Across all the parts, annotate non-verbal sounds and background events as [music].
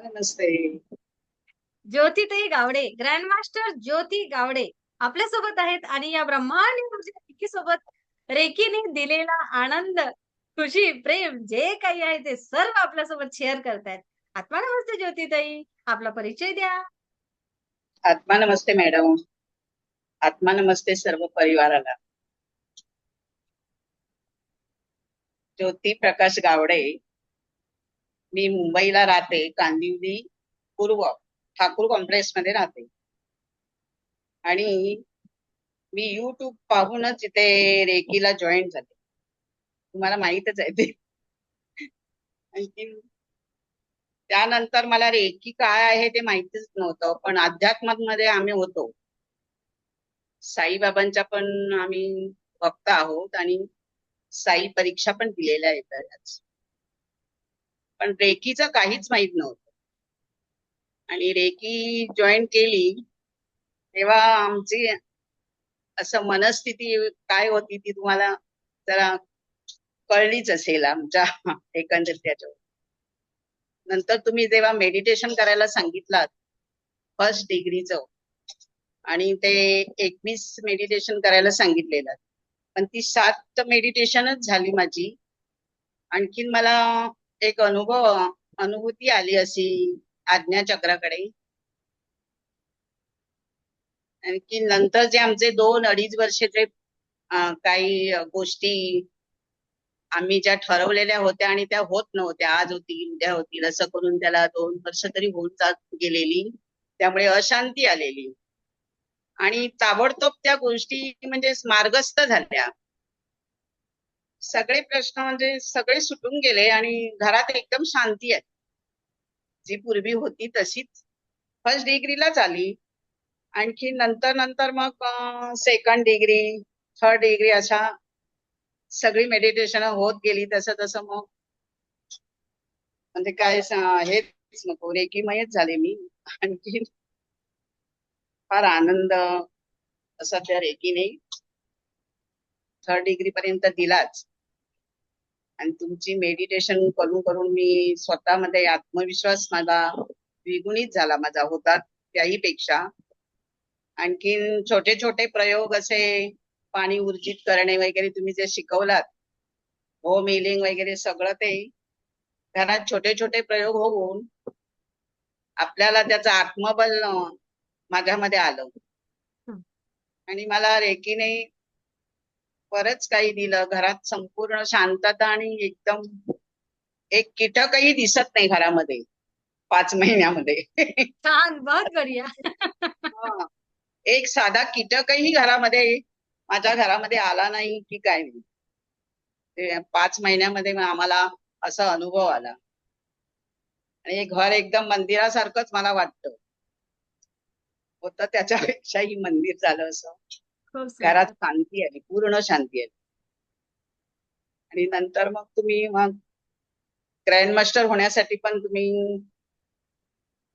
नमस्ते ज्योतिताई Gawade grand master Jyoti Gawade आपल्यासोबत आहेत आणि या ब्रह्मांड रेकी सोबत रेकीने दिलेला आनंद खुशी प्रेम जे काही आहे ते सर्व आपल्यासोबत शेअर करतायत. आत्मा नमस्ते ज्योतिताई आपला परिचय द्या. आत्मा नमस्ते मॅडम. आत्मा नमस्ते सर्व परिवाराला. ज्योती प्रकाश गावडे मी मुंबईला राहते कांदिवली पूर्व ठाकूर कॉम्प्लेक्समध्ये राहते. आणि मी युट्यूब पाहूनच इथे रेकीला जॉईन झाले. तुम्हाला माहितच आहे ते. आणखी त्यानंतर मला रेकी काय आहे ते माहितीच नव्हतं पण अध्यात्मामध्ये आम्ही होतो. साईबाबांच्या पण आम्ही भक्त आहोत आणि साई परीक्षा पण दिलेल्या आहेत पण रेकीचं काहीच माहीत नव्हतं. आणि रेकी जॉईन केली तेव्हा आमची असं मनस्थिती काय होती ती तुम्हाला जरा कळलीच असेल आमच्या एकंदरीत त्याच्यावर नंतर तुम्ही जेव्हा मेडिटेशन करायला सांगितलात फर्स्ट डिग्रीचं आणि ते एकवीस मेडिटेशन करायला सांगितलेलं. पण ती सात मेडिटेशनच झाली माझी. आणखीन मला एक अनुभव अनुभूती आली अशी आज्ञाचक्राकडे आणखी नंतर जे आमचे दोन अडीच वर्षाचे काही गोष्टी आम्ही ज्या ठरवलेल्या होत्या आणि त्या होत नव्हत्या आज होतील उद्या होतील असं करून त्याला दोन वर्ष तरी होऊन जात गेलेली. त्यामुळे अशांती आलेली. आणि ताबडतोब त्या गोष्टी म्हणजे मार्गस्थ झाल्या. सगळे प्रश्न म्हणजे सगळे सुटून गेले आणि घरात एकदम शांती आहे. जी पूर्वी होती तशीच. फर्स्ट डिग्रीलाच आली. आणखी नंतर नंतर मग सेकंड डिग्री थर्ड डिग्री अशा सगळी मेडिटेशन होत गेली. तसं तसं मग म्हणजे काय हेच नको रेकीमयच झाले मी. आणखी फार आनंद असा त्या रेकीने थर्ड डिग्री पर्यंत दिलाच. आणि तुमची मेडिटेशन करून करून मी स्वतःमध्ये आत्मविश्वास माझा द्विगुणित झाला माझा होता त्याही पेक्षा आणखीन छोटे छोटे प्रयोग असे पाणी ऊर्जित करणे वगैरे तुम्ही जे शिकवलात होम हिलिंग वगैरे सगळं ते घरात छोटे छोटे प्रयोग होऊन आपल्याला त्याचं आत्मबल माझ्यामध्ये आलं. आणि मला रेकीने बरंच काही दिलं. घरात संपूर्ण शांतता आणि एकदम एक कीटकही दिसत नाही घरामध्ये. पाच महिन्यामध्ये. छान बहुत बढिया. एक साधा कीटकही घरामध्ये माझ्या घरामध्ये आला नाही की काय नाही. पाच महिन्यामध्ये आम्हाला असा अनुभव आला. आणि हे घर एकदम मंदिरासारखंच मला वाटतं. होतं त्याच्यापेक्षाही मंदिर झालं असं. हो, हो. घरात शांती आली पूर्ण शांती आली. आणि नंतर मग तुम्ही मग ग्रँड मास्टर होण्यासाठी पण तुम्ही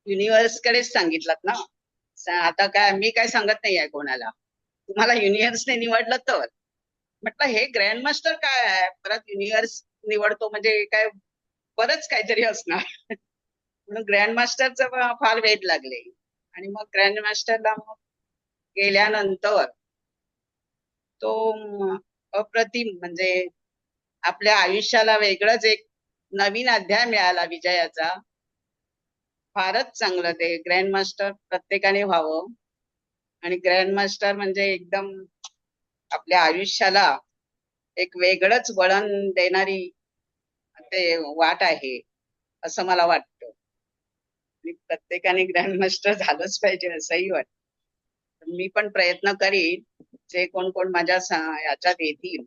युनिव्हर्स कडेच सांगितलं ना आता काय मी काय सांगत नाही आहे कोणाला. तुम्हाला युनिव्हर्सने निवडलं तर. म्हटलं हे ग्रँड मास्टर काय आहे? परत युनिव्हर्स निवडतो म्हणजे काय बरंच काहीतरी असणार. म्हणून ग्रँड मास्टरचं फार वेट लागले. आणि मग ग्रँड मास्टरला मग गेल्यानंतर तो अप्रतिम म्हणजे आपल्या आयुष्याला वेगळंच एक नवीन अध्याय मिळाला विजयाचा. फारच चांगलं ते ग्रँड मास्टर प्रत्येकाने व्हावं. आणि ग्रँड मास्टर म्हणजे एकदम आपल्या आयुष्याला एक वेगळंच वळण देणारी ते वाट आहे असं मला वाटतं. आणि प्रत्येकाने ग्रँड मास्टर झालंच पाहिजे असंही वाटत. मी पण प्रयत्न करीन. जे कोण कोण माझ्या याच्यात येतील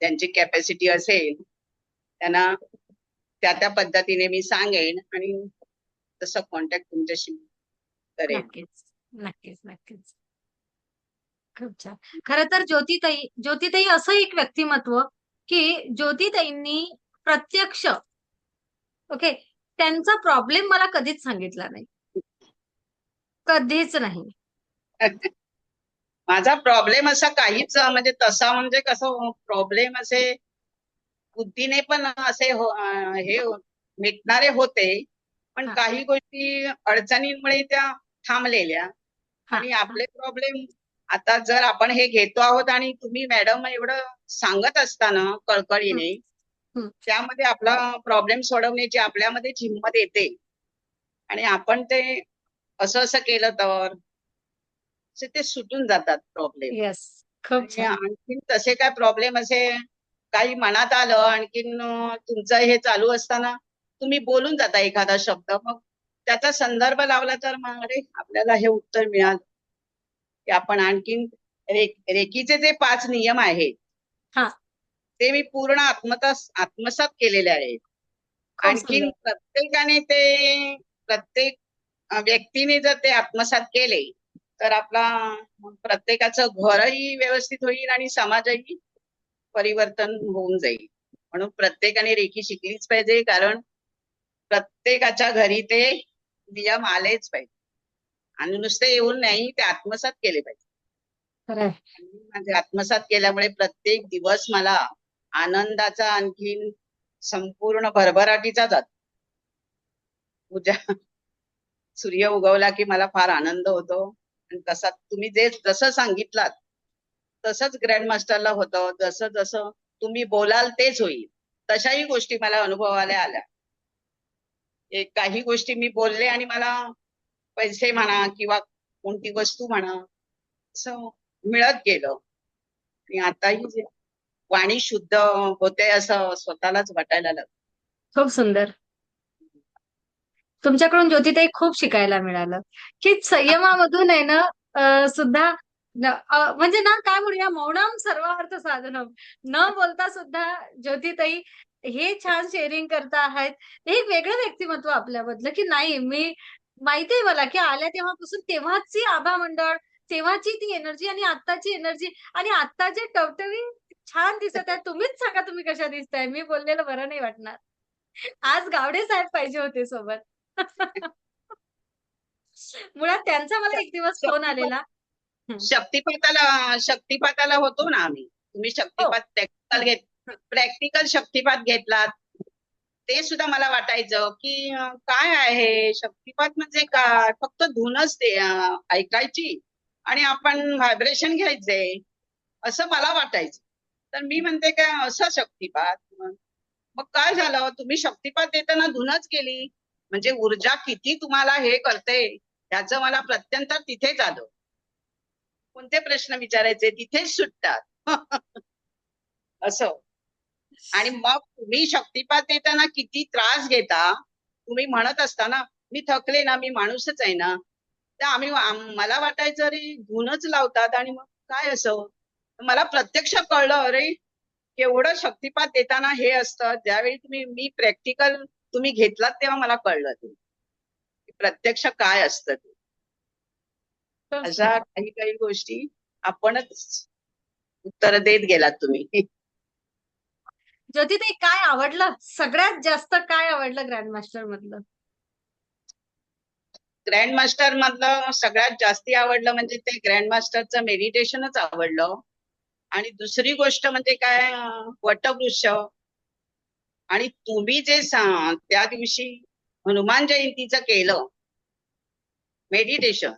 त्यांची कॅपॅसिटी असेल त्यांना त्या त्या पद्धतीने मी सांगेन आणि तसं कॉन्टॅक्ट तुमच्याशी करेन. नक्कीच नक्कीच नक्कीच. खूप छान. खर तर ज्योतिताई ज्योतिताई असं एक व्यक्तिमत्व की ज्योतिताईंनी प्रत्यक्ष ओके त्यांचा प्रॉब्लेम मला कधीच सांगितला नाही. कधीच नाही. [laughs] माझा प्रॉब्लेम असा काहीच म्हणजे तसा म्हणजे कसं प्रॉब्लेम असे बुद्धीने पण असे हे मिटणारे होते पण हा. काही गोष्टी अडचणींमुळे त्या थांबलेल्या हा, आणि हा. आपले प्रॉब्लेम आता जर आपण हे घेतो आहोत आणि तुम्ही मॅडम एवढं सांगत असताना कळकळीने. त्यामध्ये आपला प्रॉब्लेम सोडवण्याची आपल्यामध्ये हिंमत येते आणि आपण ते असं असं केलं तर असे ते सुटून जातात प्रॉब्लेम येस खूप आणखीन तसे काय प्रॉब्लेम असे काही मनात आलं आणखीन तुमचं हे चालू असताना तुम्ही बोलून जाता एखादा शब्द. मग त्याचा संदर्भ लावला तर मग अरे आपल्याला हे उत्तर मिळालं. की आपण आणखीन रे रेकीचे जे पाच नियम आहेत हा. ते मी पूर्ण आत्मतास आत्मसात केलेले आहेत. आणखीन प्रत्येकाने ते प्रत्येक व्यक्तीने जर ते आत्मसात केले तर आपला प्रत्येकाचं घरही व्यवस्थित होईल आणि समाजही परिवर्तन होऊन जाईल. म्हणून प्रत्येकाने रेखी शिकलीच पाहिजे कारण प्रत्येकाच्या घरी ते नियम आलेच पाहिजे. आणि नुसते येऊन नाही ते आत्मसात केले पाहिजे. माझे आत्मसात केल्यामुळे प्रत्येक दिवस मला आनंदाचा आणखीन संपूर्ण भरभराटीचा जातो. उद्या सूर्य उगवला की मला फार आनंद होतो. तसा तुम्ही जे जसं सांगितलात तसंच ग्रँड मास्टरला होतं. जसं जसं तुम्ही बोलाल तेच होईल. तशाही गोष्टी मला अनुभवाला आल्या. एक काही गोष्टी मी बोलले आणि मला पैसे म्हणा किंवा कोणती वस्तू म्हणा असं मिळत गेलं. आणि आताही जे वाणी शुद्ध होते असं स्वतःलाच वाटायला लागलं. खूप सुंदर. तुमच्याकडून ज्योतिताई खूप शिकायला मिळालं. की संयमामधून आहे ना सुद्धा न- म्हणजे ना काय म्हणूया मौनम सर्वार्थ साधनम. न बोलता सुद्धा ज्योतिताई हे छान शेअरिंग करता आहेत. हे एक वेगळं व्यक्तिमत्व आपल्यामधलं की नाही मी माहितीये मला की आल्या तेव्हापासून तेव्हाची आभा मंडळ तेव्हाची ती एनर्जी आणि आत्ताची एनर्जी आणि आत्ता जे टवटवी छान दिसत आहे तुम्हीच सांगा तुम्ही कशा दिसताय. मी बोललेलं बरं नाही वाटणार. आज गावडे साहेब पाहिजे होते सोबत. मुळात त्यांचा मला एक दिवस फोन आलेला. शक्तिपाताला शक्तिपाताला होतो ना आम्ही. तुम्ही शक्तिपात प्रॅक्टिकल घेत प्रॅक्टिकल शक्तिपात घेतलात. ते सुद्धा मला वाटायचं की काय आहे? शक्तिपात म्हणजे काय? फक्त धुनच ते ऐकायची आणि आपण व्हायब्रेशन घ्यायचे. असं मला वाटायचं. तर मी म्हणते काय असं शक्तिपात. मग मग काय झालं? तुम्ही शक्तिपात देताना धुनच केली. म्हणजे ऊर्जा किती तुम्हाला हे करते याचं मला प्रत्यंतर तिथेच आलं कोणते प्रश्न विचारायचे? तिथेच सुटतात. [laughs] असं. आणि मग तुम्ही शक्तिपात देताना किती त्रास घेता तुम्ही म्हणत असताना मी थकले ना मी माणूसच आहे ना. तर आम्ही मला वाटायचं अरे गुणच लावतात आणि मग काय असं? मला प्रत्यक्ष कळलं अरे केवढं शक्तिपात देताना हे असतं. ज्यावेळी तुम्ही मी प्रॅक्टिकल तुम्ही घेतलात तेव्हा मला कळलं ते. प्रत्यक्ष काय असतं ते. अशा काही काही गोष्टी आपणच उत्तर देत गेलात तुम्ही. ज्योतिताई काय आवडलं? सगळ्यात जास्त काय आवडलं ग्रँड मास्टर मधलं? ग्रँड मास्टर मधलं सगळ्यात जास्ती आवडलं म्हणजे ते ग्रँड मास्टरचं मेडिटेशनच आवडलं. आणि दुसरी गोष्ट म्हणजे काय वटवृक्ष. आणि तुम्ही जे त्या दिवशी हनुमान जयंतीचं केलं मेडिटेशन.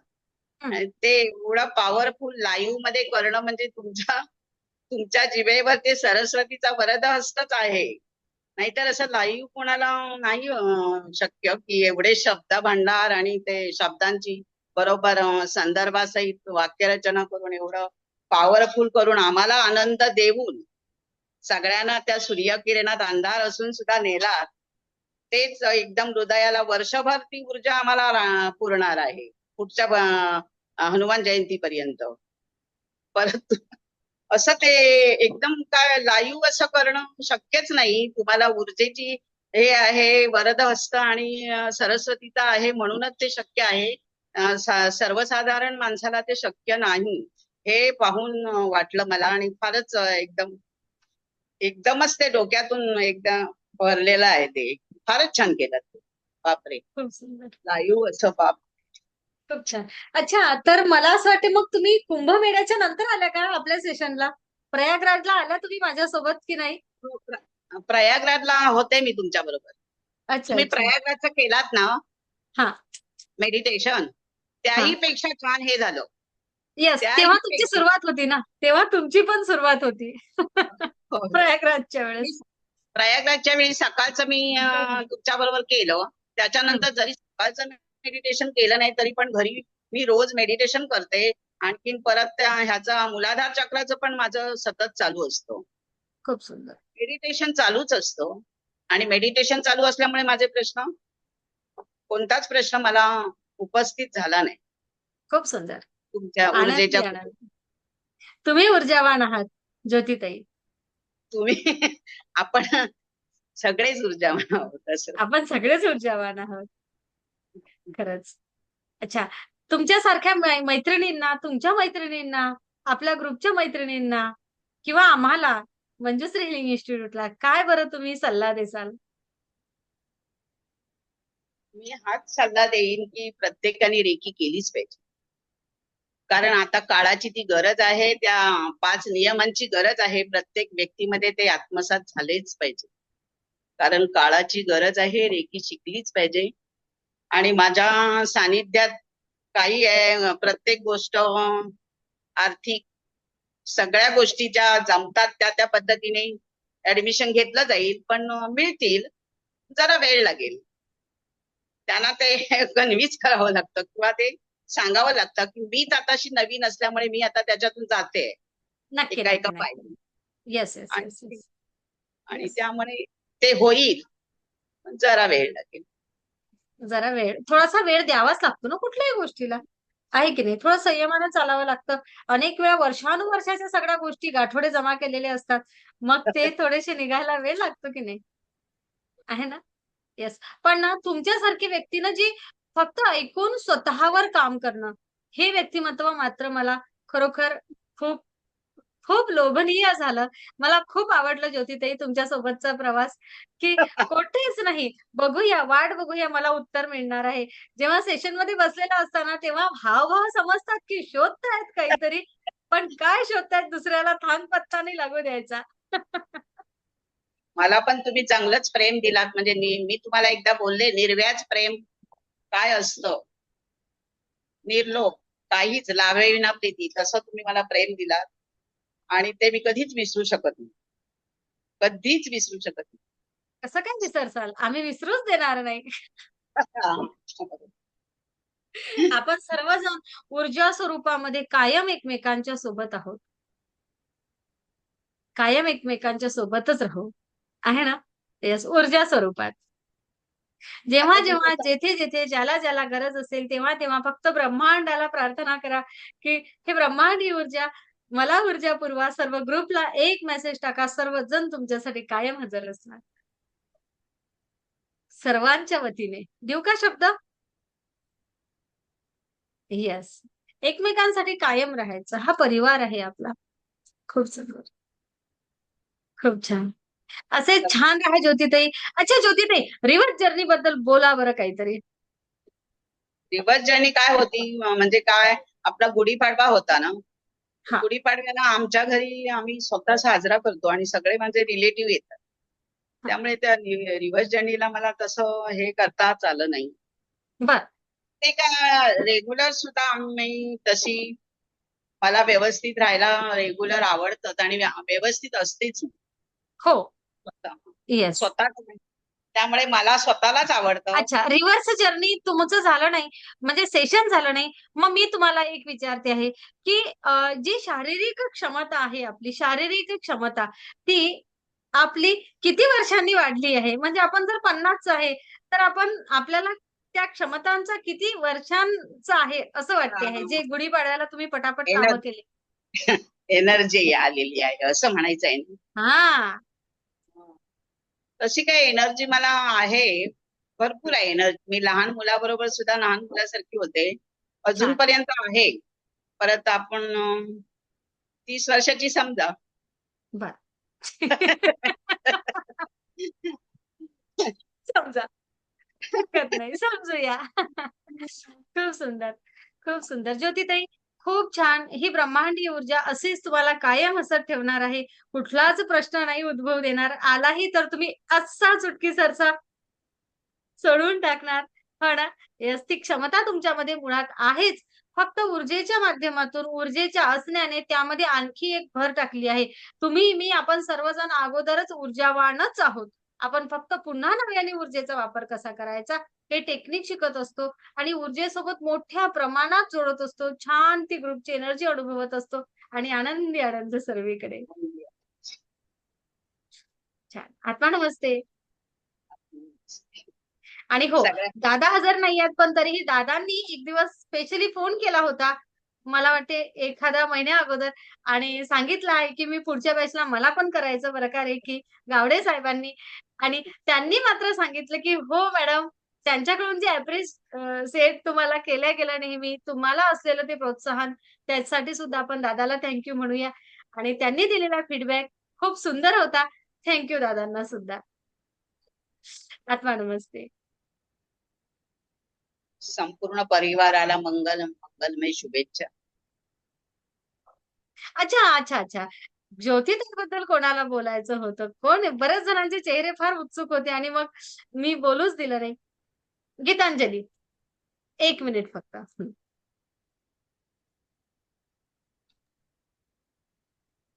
ते एवढं पॉवरफुल लाईव्हमध्ये करणं म्हणजे तुमच्या तुमच्या जिभेवर ते सरस्वतीचा वरद हस्तच आहे नाहीतर असं लाईव्ह कोणाला नाही शक्य की एवढे शब्द भांडार आणि ते शब्दांची बरोबर संदर्भासहित वाक्यरचना करून एवढं पॉवरफुल करून आम्हाला आनंद देऊन सगळ्यांना त्या सूर्यकिरणात अंधार असून सुद्धा नेलात. तेच एकदम हृदयाला वर्षभर ती ऊर्जा आम्हाला पुरणार आहे. पुढच्या हनुमान जयंतीपर्यंत. परत असं ते एकदम काय लाईव्ह असं करणं शक्यच नाही. तुम्हाला ऊर्जेची हे आहे वरद हस्त आणि सरस्वतीचा आहे म्हणूनच ते शक्य आहे. सर्वसाधारण माणसाला ते शक्य नाही. हे पाहून वाटलं मला आणि फारच एकदम एकदमच ते डोक्यातून एकदा भरलेलं आहे ते. फारच छान केलं ते. बापरे. खूप सुंदर. लाईव्ह असं बाप. खूप छान. अच्छा तर मला असं वाटतं मग तुम्ही कुंभमेळ्याच्या नंतर आल्या का आपल्या सेशनला प्रयागराजला आल्या तुम्ही माझ्यासोबत की नाही? प्र- प्रयागराजला होते मी तुमच्या बरोबर. अच्छा तुम्ही अच्छा. प्रयागराजचं केलात ना? हा. मेडिटेशन. त्याही पेक्षा छान हे झालं. येस त्या तेव्हा ही तुमची सुरुवात होती ना. तेव्हा तुमची पण सुरुवात होती. हो. [laughs] प्रयागराजच्या वेळेस. प्रयागराजच्या वेळी सकाळचं मी तुमच्या बरोबर केलं. त्याच्यानंतर जरी सकाळचं मेडिटेशन केलं नाही तरी पण घरी मी रोज मेडिटेशन करते. आणखीन परत त्या ह्याचा मुलाधार चक्राचं पण माझं सतत चालू असतं. खूप सुंदर. मेडिटेशन चालूच असतं. आणि मेडिटेशन चालू असल्यामुळे माझे प्रश्न कोणताच प्रश्न मला उपस्थित झाला नाही. खूप सुंदर. तुमच्या ऊर्जेच्या तुम्ही ऊर्जावान आहात ज्योतिताई. तुम्ही आपण सगळेच ऊर्जावान आहोत असं. आपण सगळेच ऊर्जावान आहोत. खरंच. अच्छा तुमच्यासारख्या मैत्रिणींना तुमच्या मैत्रिणींना आपल्या ग्रुपच्या मैत्रिणींना किंवा आम्हाला मंजुश्री हिलिंग इन्स्टिट्यूटला काय बरं तुम्ही सल्ला देसाल? मी हाच सल्ला देईन की प्रत्येकाने रेकी केलीच पाहिजे. कारण आता काळाची ती गरज आहे त्या पाच नियमांची गरज आहे. प्रत्येक व्यक्तीमध्ये ते आत्मसात झालेच पाहिजे. कारण काळाची गरज आहे रेकी शिकलीच पाहिजे. आणि माझ्या सानिध्यात काही आहे प्रत्येक गोष्ट आर्थिक सगळ्या गोष्टी ज्या जमतात त्या त्या पद्धतीने ऍडमिशन घेतलं जाईल पण मिळतील जरा वेळ लागेल. त्यांना ते [laughs] कन्व्हिन्स करावं लागतं किंवा ते सांगावं लागतं की मीच आताशी नवीन असल्यामुळे मी आता त्याच्यातून जाते. नक्की एका एका नक्की पायरी येस येस आणि येस येस आणि Yes. त्यामुळे ते होईल. पण जरा वेळ लागेल. जरा वेळ. थोडासा वेळ द्यावाच लागतो ना कुठल्याही गोष्टीला. आहे की नाही? थोडं संयमानं चालावं लागतं. अनेक वेळा वर्षानुवर्षाच्या सगळ्या गोष्टी गाठोडे जमा केलेले असतात. मग ते [laughs] थोडेसे निघायला वेळ लागतो की नाही? आहे ना? येस पण ना तुमच्यासारखी व्यक्ती ना जी फक्त ऐकून स्वतःवर काम करणं. हे व्यक्तिमत्व मात्र मला खरोखर खूप खूप लोभनीय झालं. मला खूप आवडलं ज्योतिताई तुमच्या सोबतचा प्रवास की [laughs] कुठेच नाही. बघूया वाट बघूया मला उत्तर मिळणार आहे. जेव्हा सेशनमध्ये बसलेला असताना तेव्हा हावभाव समजतात की शोधतायत काहीतरी पण काय शोधतायत दुसऱ्याला थांग पत्ता नाही लागू द्यायचा. [laughs] मला पण तुम्ही चांगलंच प्रेम दिलात. म्हणजे मी तुम्हाला एकदा बोलले निर्व्याज प्रेम काय असतं निर्लोभ. काहीच लाभेविना प्रीती. तसं तुम्ही मला प्रेम दिलात आणि ते मी कधीच विसरू शकत नाही. कधीच विसरू शकत कसं काय विसरसाल? आम्ही विसरूच देणार नाही. नाही [laughs] आपण सर्वजण ऊर्जा स्वरूपामध्ये कायम एकमेकांच्या सोबत आहोत. कायम एकमेकांच्या सोबतच राहू. आहे ना? येस ऊर्जा स्वरूपात. जेव्हा जेव्हा जेथे जेथे ज्याला ज्याला गरज असेल तेव्हा तेव्हा फक्त ब्रह्मांडाला प्रार्थना करा की हे ब्रह्मांडी ऊर्जा मला ऊर्जा पुरवा सर्व ग्रुपला एक मेसेज टाका सर्वजण तुमच्यासाठी कायम हजर असणार. सर्वांच्या वतीने. देऊ का शब्द? येस एकमेकांसाठी कायम राहायचं. हा परिवार आहे आपला. खूप सुंदर. खूप छान. असे छान राहा ज्योतिताई. अच्छा ज्योतिताई रिव्हर्स जर्नी बद्दल बोला बरं काहीतरी. दिवस जर्नी काय होती? म्हणजे काय? आपला गुढीपाडवा होता ना? हा. गुढीपाडव्याला आमच्या घरी आम्ही स्वतः साजरा करतो आणि सगळे माझे रिलेटिव्ह येतात. त्यामुळे त्या रिव्हर्स जर्नीला मला तसं हे करता आलं नाही. बर. ते काय रेग्युलर सुद्धा आम्ही तशी मला व्यवस्थित राहायला रेग्युलर आवडतं आणि व्या- व्यवस्थित असतेच. हो. येस स्वतः त्यामुळे मला स्वतःलाच आवडतं. अच्छा रिव्हर्स जर्नी तुमचं झालं नाही. म्हणजे सेशन झालं नाही. मग मी तुम्हाला एक विचारते आहे की जी शारीरिक क्षमता आहे आपली शारीरिक क्षमता ती आपली किती वर्षांनी वाढली आहे? म्हणजे आपण जर पन्नासच आहे तर आपण आपल्याला त्या क्षमतांचा किती वर्षांचं आहे असं वाटते आहे? जे गुढीपाडव्याला तुम्ही पटापट कामं. केली. [laughs] एनर्जी आलेली आहे असं म्हणायचं आहे हा. तशी काही एनर्जी मला आहे. भरपूर आहे एनर्जी मी लहान मुलाबरोबर सुद्धा लहान मुलासारखी होते. अजूनपर्यंत आहे. परत आपण तीस वर्षाची समजा. बर. समजा. नाही. समजूया. खूप सुंदर. खूप सुंदर. ज्योतिताई खूप छान. ही ब्रह्मांडी ऊर्जा असेच तुम्हाला कायम हसत ठेवणार आहे. कुठलाच प्रश्न नाही उद्भव देणार. आलाही तर तुम्ही असा चुटकी सरसा सोडून टाकणार. हो ना? यस ती क्षमता तुमच्यामध्ये मुळात आहेच. फक्त ऊर्जेच्या माध्यमातून ऊर्जेच्या असण्याने त्यामध्ये आणखी एक भर टाकली आहे. तुम्ही मी आपण सर्वजण अगोदरच ऊर्जावानच आहोत. आपण फक्त पुन्हा नव्याने ऊर्जेचा वापर कसा करायचा? हे टेक्निक शिकत असतो आणि ऊर्जेसोबत मोठ्या प्रमाणात जोडत असतो. छान ती ग्रुपची एनर्जी अनुभवत असतो. आणि आनंदी आनंद सर्वीकडे. छान. आत्मा नमस्ते. आणि हो दादा हजर नाही आहेत पण तरीही दादांनी एक दिवस स्पेशली फोन केला होता. मला वाटते एखाद्या महिन्या अगोदर. आणि सांगितलं आहे की मी पुढच्या बॅचला मला पण करायचं बरं का रे की गावडे साहेबांनी. आणि त्यांनी मात्र सांगितलं की हो मॅडम त्यांच्याकडून जे अप्रिस सेट तुम्हाला केल्या गेलं नेहमी तुम्हाला असलेलं ते प्रोत्साहन त्यासाठी सुद्धा आपण दादाला थँक्यू म्हणूया. आणि त्यांनी दिलेला फीडबॅक खूप सुंदर होता. थँक्यू दादांना सुद्धा. आत्मा नमस्ते. संपूर्ण परिवाराला मंगल मंगलमय शुभेच्छा. अच्छा अच्छा अच्छा. ज्योतिताईबद्दल कोणाला बोलायचं होतं? कोण? आहे? बऱ्याच जणांचे चेहरे फार उत्सुक होते आणि मग मी बोलूच दिलं नाही. गीतांजली. एक मिनिट फक्त. हं.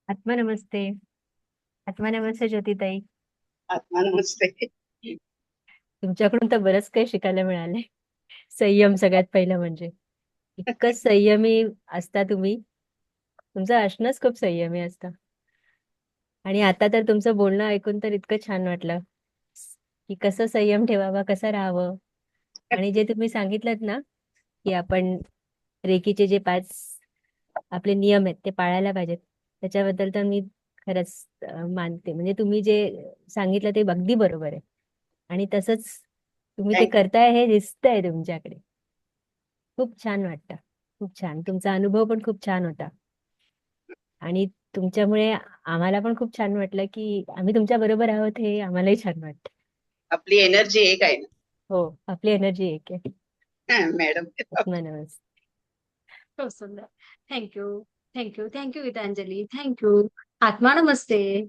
आत्मा नमस्ते आत्मा नमस्ते ज्योतिताई. आत्मा नमस्ते तुमच्याकडून तर बरंच काही शिकायला मिळालंय. संयम सगळ्यात पहिलं म्हणजे. इतकं संयमी असता तुम्ही. तुमचं असणंच खूप संयमी असतं. आणि आता तर तुमचं बोलणं ऐकून तर इतकं छान वाटलं. की कसं संयम ठेवावा कसं राहावं. आणि जे तुम्ही सांगितलं ना की आपण रेकीचे जे पाच आपले नियम आहेत ते पाळायला पाहिजेत. त्याच्याबद्दल तर मी खरंच मानते. म्हणजे तुम्ही जे सांगितलं ते अगदी बरोबर आहे. आणि तसंच तुम्ही ते. करताय हे दिसतंय तुमच्याकडे. खूप छान वाटतं. खूप छान. तुमचा अनुभव पण खूप छान होता. आणि तुमच्यामुळे आम्हाला पण खूप छान वाटलं की आम्ही तुमच्या बरोबर आहोत हे आम्हालाही छान वाटतं. आपली एनर्जी एक आहे हो आपली एनर्जी एक आहे. मॅडम. खूप सुंदर. Thank you. Thank you. Thank you Gitanjali. Thank you. आत्मा नमस्ते.